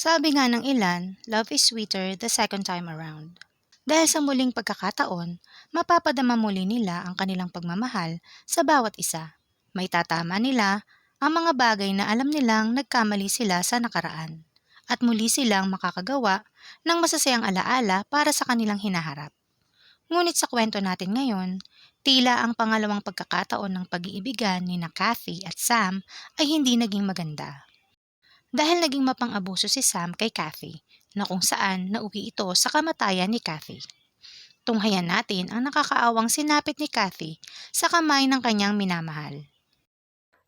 Sabi nga ng ilan, love is sweeter the second time around. Dahil sa muling pagkakataon, mapapadama muli nila ang kanilang pagmamahal sa bawat isa. May tatama nila ang mga bagay na alam nilang nagkamali sila sa nakaraan. At muli silang makakagawa ng masasayang alaala para sa kanilang hinaharap. Ngunit sa kwento natin ngayon, tila ang pangalawang pagkakataon ng pag-iibigan ni na Kathy at Sam ay hindi naging maganda. Dahil naging mapang-abuso si Sam kay Kathy na kung saan nauwi ito sa kamatayan ni Kathy. Tunghayan natin ang nakakaawang sinapit ni Kathy sa kamay ng kanyang minamahal.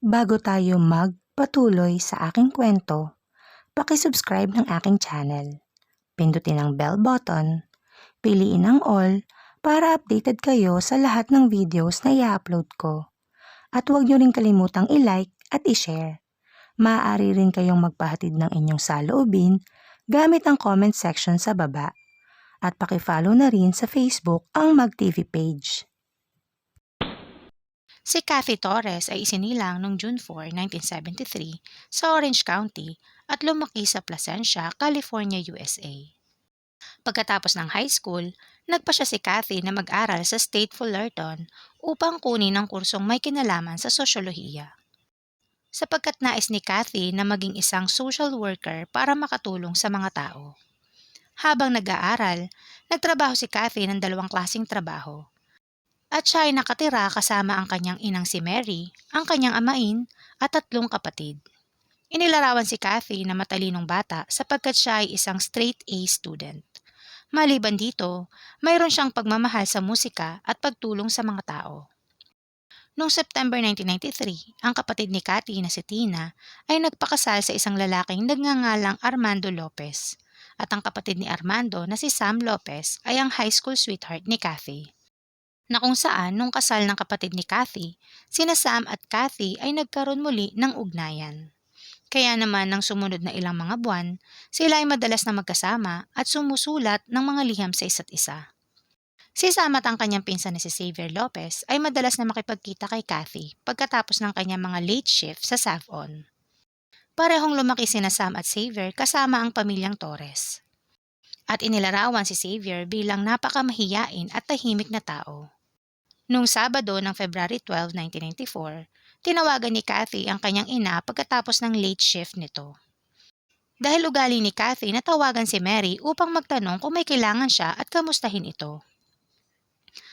Bago tayo magpatuloy sa aking kwento, pakisubscribe ng aking channel. Pindutin ang bell button, piliin ang all para updated kayo sa lahat ng videos na i-upload ko. At huwag niyo rin kalimutang i-like at i-share. Maaari rin kayong magpahatid ng inyong saloobin gamit ang comment section sa baba. At pakifollow na rin sa Facebook ang MagTV page. Si Kathy Torres ay isinilang noong June 4, 1973 sa Orange County at lumaki sa Placentia, California, USA. Pagkatapos ng high school, nagpa siya si Kathy na mag-aral sa State Fullerton upang kunin ang kursong may kinalaman sa sosyolohiya. Sapagkat nais ni Kathy na maging isang social worker para makatulong sa mga tao. Habang nag-aaral, nagtrabaho si Kathy ng dalawang klasing trabaho. At siya ay nakatira kasama ang kanyang inang si Mary, ang kanyang amain, at tatlong kapatid. Inilarawan si Kathy na matalinong bata sapagkat siya ay isang straight A student. Maliban dito, mayroon siyang pagmamahal sa musika at pagtulong sa mga tao. Noong September 1993, ang kapatid ni Kathy na si Tina ay nagpakasal sa isang lalaking nagngangalang Armando Lopez. At ang kapatid ni Armando na si Sam Lopez ay ang high school sweetheart ni Kathy. Na kung saan nung kasal ng kapatid ni Kathy, sina Sam at Kathy ay nagkaroon muli ng ugnayan. Kaya naman ng sumunod na ilang mga buwan, sila ay madalas na magkasama at sumusulat ng mga liham sa isa't isa. Si Sam at ang kanyang pinsan na si Xavier Lopez ay madalas na makipagkita kay Kathy pagkatapos ng kanyang mga late shift sa Savon. Parehong lumaki sina Sam at Xavier kasama ang pamilyang Torres. At inilarawan si Xavier bilang napakamahiyain at tahimik na tao. Noong Sabado ng February 12, 1994, tinawagan ni Kathy ang kanyang ina pagkatapos ng late shift nito. Dahil ugali ni Kathy na tawagan si Mary upang magtanong kung may kailangan siya at kamustahin ito.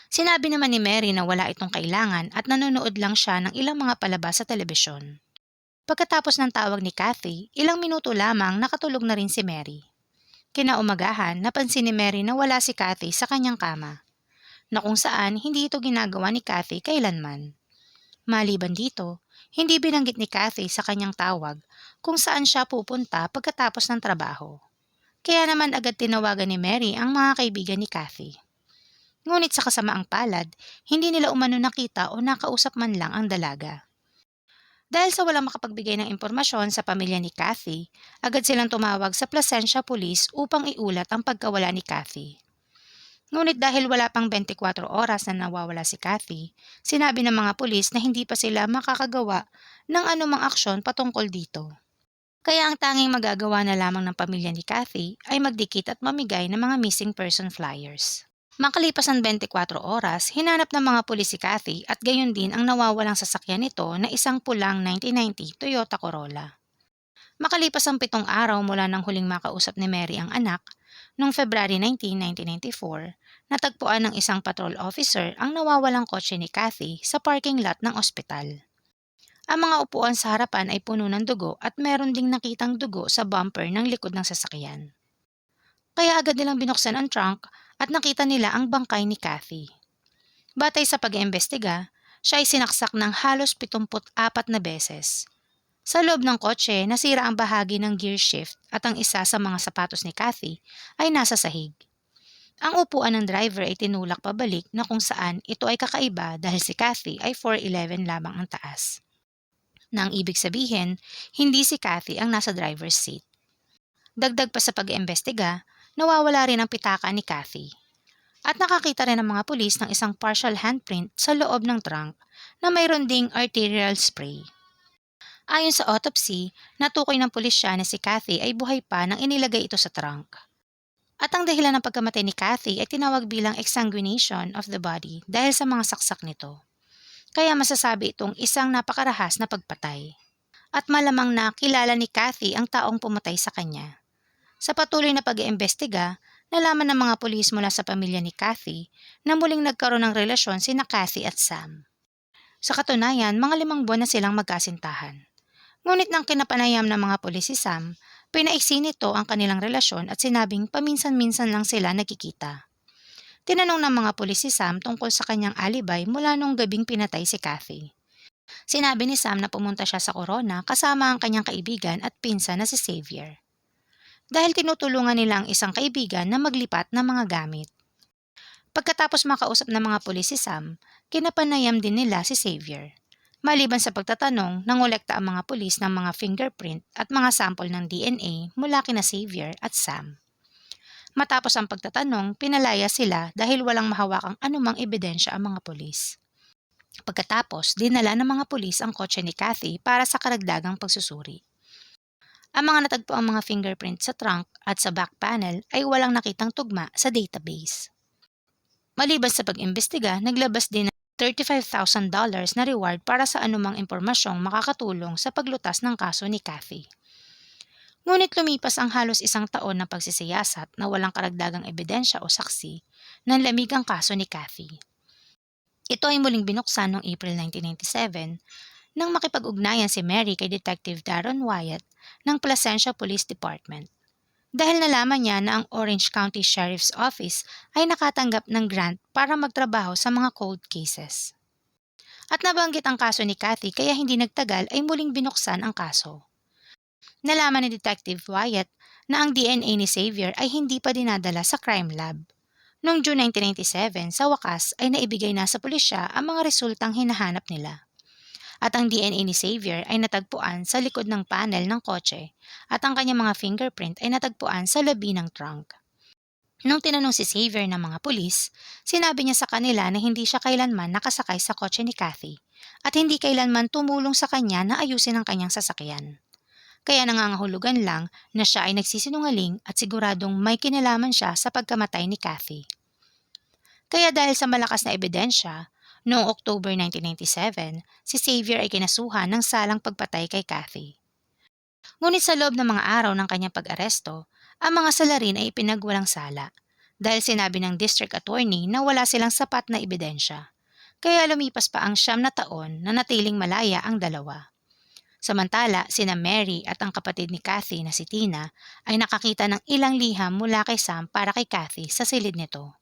Sinabi naman ni Mary na wala itong kailangan at nanonood lang siya ng ilang mga palabas sa telebisyon. Pagkatapos ng tawag ni Kathy, ilang minuto lamang nakatulog na rin si Mary. Kinaumagahan, napansin ni Mary na wala si Kathy sa kanyang kama, na kung saan hindi ito ginagawa ni Kathy kailanman. Maliban dito, hindi binanggit ni Kathy sa kanyang tawag kung saan siya pupunta pagkatapos ng trabaho. Kaya naman agad tinawagan ni Mary ang mga kaibigan ni Kathy. Ngunit sa kasamaang palad, hindi nila umano nakita o nakausap man lang ang dalaga. Dahil sa walang makapagbigay ng impormasyon sa pamilya ni Kathy, agad silang tumawag sa Placentia Police upang iulat ang pagkawala ni Kathy. Ngunit dahil wala pang 24 oras na nawawala si Kathy, sinabi ng mga pulis na hindi pa sila makakagawa ng anumang aksyon patungkol dito. Kaya ang tanging magagawa na lamang ng pamilya ni Kathy ay magdikit at mamigay ng mga missing person flyers. Makalipas ang 24 oras, hinanap ng mga pulis si Kathy at gayon din ang nawawalang sasakyan nito na isang pulang 1990 Toyota Corolla. Makalipas ang pitong araw mula nang huling makausap ni Mary ang anak, noong February 19, 1994, natagpuan ng isang patrol officer ang nawawalang kotse ni Kathy sa parking lot ng ospital. Ang mga upuan sa harapan ay puno ng dugo at meron ding nakitang dugo sa bumper ng likod ng sasakyan. Kaya agad nilang binuksan ang trunk at nakita nila ang bangkay ni Kathy. Batay sa pag-iimbestiga, siya ay sinaksak ng halos 74 na beses. Sa loob ng kotse, nasira ang bahagi ng gear shift at ang isa sa mga sapatos ni Kathy ay nasa sahig. Ang upuan ng driver ay tinulak pabalik na kung saan ito ay kakaiba dahil si Kathy ay 4'11 lamang ang taas. Na ang ibig sabihin, hindi si Kathy ang nasa driver's seat. Dagdag pa sa pag-iimbestiga, nawawala rin ang pitaka ni Kathy. At nakakita rin ng mga pulis ng isang partial handprint sa loob ng trunk na mayroon ding arterial spray. Ayon sa autopsy, natukoy ng pulisya na si Kathy ay buhay pa nang inilagay ito sa trunk. At ang dahilan ng pagkamatay ni Kathy ay tinawag bilang exsanguination of the body dahil sa mga saksak nito. Kaya masasabi itong isang napakarahas na pagpatay. At malamang na kilala ni Kathy ang taong pumatay sa kanya. Sa patuloy na pag-iimbestiga, nalaman ng mga pulis mula sa pamilya ni Kathy na muling nagkaroon ng relasyon sina Kathy at Sam. Sa katunayan, mga limang buwan na silang magkasintahan. Ngunit nang kinapanayam ng mga pulis si Sam, pinaiksi nito ang kanilang relasyon at sinabing paminsan-minsan lang sila nagkikita. Tinanong ng mga pulis si Sam tungkol sa kanyang alibay mula nung gabing pinatay si Kathy. Sinabi ni Sam na pumunta siya sa Corona kasama ang kanyang kaibigan at pinsan na si Xavier. Dahil tinutulungan nila ang isang kaibigan na maglipat ng mga gamit. Pagkatapos makausap ng mga pulis si Sam, kinapanayam din nila si Xavier. Maliban sa pagtatanong, nangolekta ang mga pulis ng mga fingerprint at mga sample ng DNA mula kina Xavier at Sam. Matapos ang pagtatanong, pinalaya sila dahil walang mahawakang anumang ebidensya ang mga pulis. Pagkatapos, dinala ng mga pulis ang kotse ni Kathy para sa karagdagang pagsusuri. Ang mga natagpo ang mga fingerprint sa trunk at sa back panel ay walang nakitang tugma sa database. Maliban sa pag-imbestiga, naglabas din ng $35,000 na reward para sa anumang impormasyong makakatulong sa paglutas ng kaso ni Kathy. Ngunit lumipas ang halos isang taon ng pagsisiyasat na walang karagdagang ebidensya o saksi ng lamigang kaso ni Kathy. Ito ay muling binuksan noong April 1997 nang makipag-ugnayan si Mary kay Detective Darren Wyatt ng Placentia Police Department dahil nalaman niya na ang Orange County Sheriff's Office ay nakatanggap ng grant para magtrabaho sa mga cold cases. At nabanggit ang kaso ni Kathy kaya hindi nagtagal ay muling binuksan ang kaso. Nalaman ni Detective Wyatt na ang DNA ni Xavier ay hindi pa dinadala sa crime lab. Noong June 1997, sa wakas ay naibigay na sa pulisya ang mga resultang hinahanap nila at ang DNA ni Xavier ay natagpuan sa likod ng panel ng kotse at ang kanyang mga fingerprint ay natagpuan sa labi ng trunk. Nung tinanong si Xavier ng mga pulis, sinabi niya sa kanila na hindi siya kailanman nakasakay sa kotse ni Kathy at hindi kailanman tumulong sa kanya na ayusin ang kanyang sasakyan. Kaya nangangahulugan lang na siya ay nagsisinungaling at siguradong may kinalaman siya sa pagkamatay ni Kathy. Kaya dahil sa malakas na ebidensya, Noong October 1997, si Xavier ay kinasuhan ng salang pagpatay kay Kathy. Ngunit sa loob ng mga araw ng kanyang pag-aresto, ang mga salarin ay ipinagwalang sala dahil sinabi ng district attorney na wala silang sapat na ebidensya. Kaya lumipas pa ang siyam na taon na natiling malaya ang dalawa. Samantala, sina Mary at ang kapatid ni Kathy na si Tina ay nakakita ng ilang liham mula kay Sam para kay Kathy sa silid nito.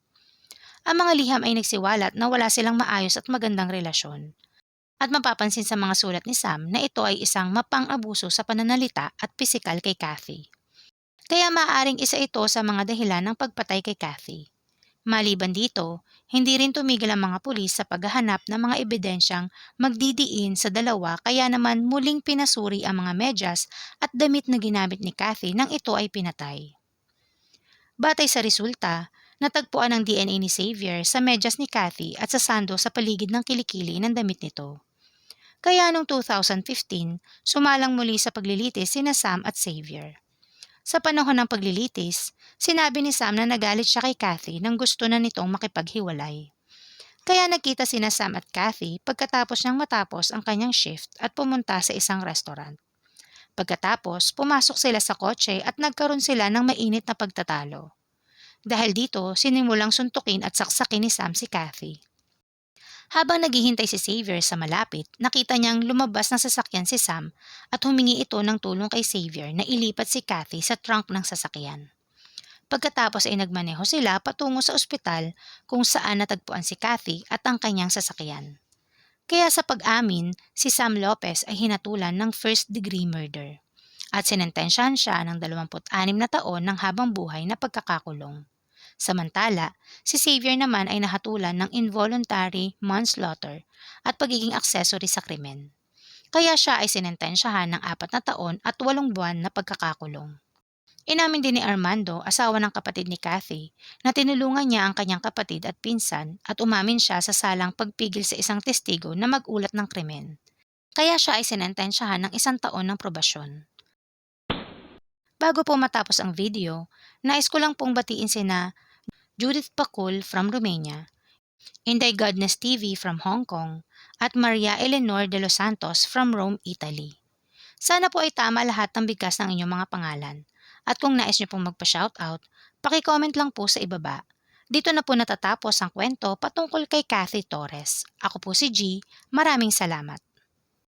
Ang mga liham ay nagsiwalat na wala silang maayos at magandang relasyon. At mapapansin sa mga sulat ni Sam na ito ay isang mapang-abuso sa pananalita at pisikal kay Kathy. Kaya maaaring isa ito sa mga dahilan ng pagpatay kay Kathy. Maliban dito, hindi rin tumigil ang mga pulis sa paghahanap ng mga ebidensyang magdidiin sa dalawa kaya naman muling pinasuri ang mga medyas at damit na ginamit ni Kathy nang ito ay pinatay. Batay sa resulta, Natagpuan ang DNA ni Xavier sa medyas ni Kathy at sa sando sa paligid ng kilikili ng damit nito. Kaya noong 2015, sumalang muli sa paglilitis sina Sam at Xavier. Sa panahon ng paglilitis, sinabi ni Sam na nagalit siya kay Kathy nang gusto na nitong makipaghiwalay. Kaya nagkita sina Sam at Kathy pagkatapos niyang matapos ang kanyang shift at pumunta sa isang restaurant. Pagkatapos, pumasok sila sa kotse at nagkaroon sila ng mainit na pagtatalo. Dahil dito, sinimulang suntukin at saksakin ni Sam si Kathy. Habang naghihintay si Xavier sa malapit, nakita niyang lumabas ng sasakyan si Sam at humingi ito ng tulong kay Xavier na ilipat si Kathy sa trunk ng sasakyan. Pagkatapos ay nagmaneho sila patungo sa ospital kung saan natagpuan si Kathy at ang kanyang sasakyan. Kaya sa pag-amin, si Sam Lopez ay hinatulan ng first degree murder at sinentensyahan siya ng 26 na taon ng habang buhay na pagkakakulong. Samantala, si Xavier naman ay nahatulan ng involuntary manslaughter at pagiging accessory sa krimen. Kaya siya ay sinentensyahan ng apat na taon at walong buwan na pagkakakulong. Inamin din ni Armando, asawa ng kapatid ni Kathy, na tinulungan niya ang kanyang kapatid at pinsan at umamin siya sa salang pagpigil sa isang testigo na magulat ng krimen. kaya siya ay sinentensyahan ng isang taon ng probasyon. Bago po matapos ang video, nais ko lang pong batiin sina Judith Pacul from Romania, Inday Godness TV from Hong Kong, at Maria Eleanor de los Santos from Rome, Italy. Sana po ay tama lahat ng bigkas ng inyong mga pangalan. At kung nais niyo pong magpa-shoutout, paki-comment lang po sa ibaba. Dito na po natatapos ang kwento patungkol kay Kathy Torres. Ako po si G. Maraming salamat.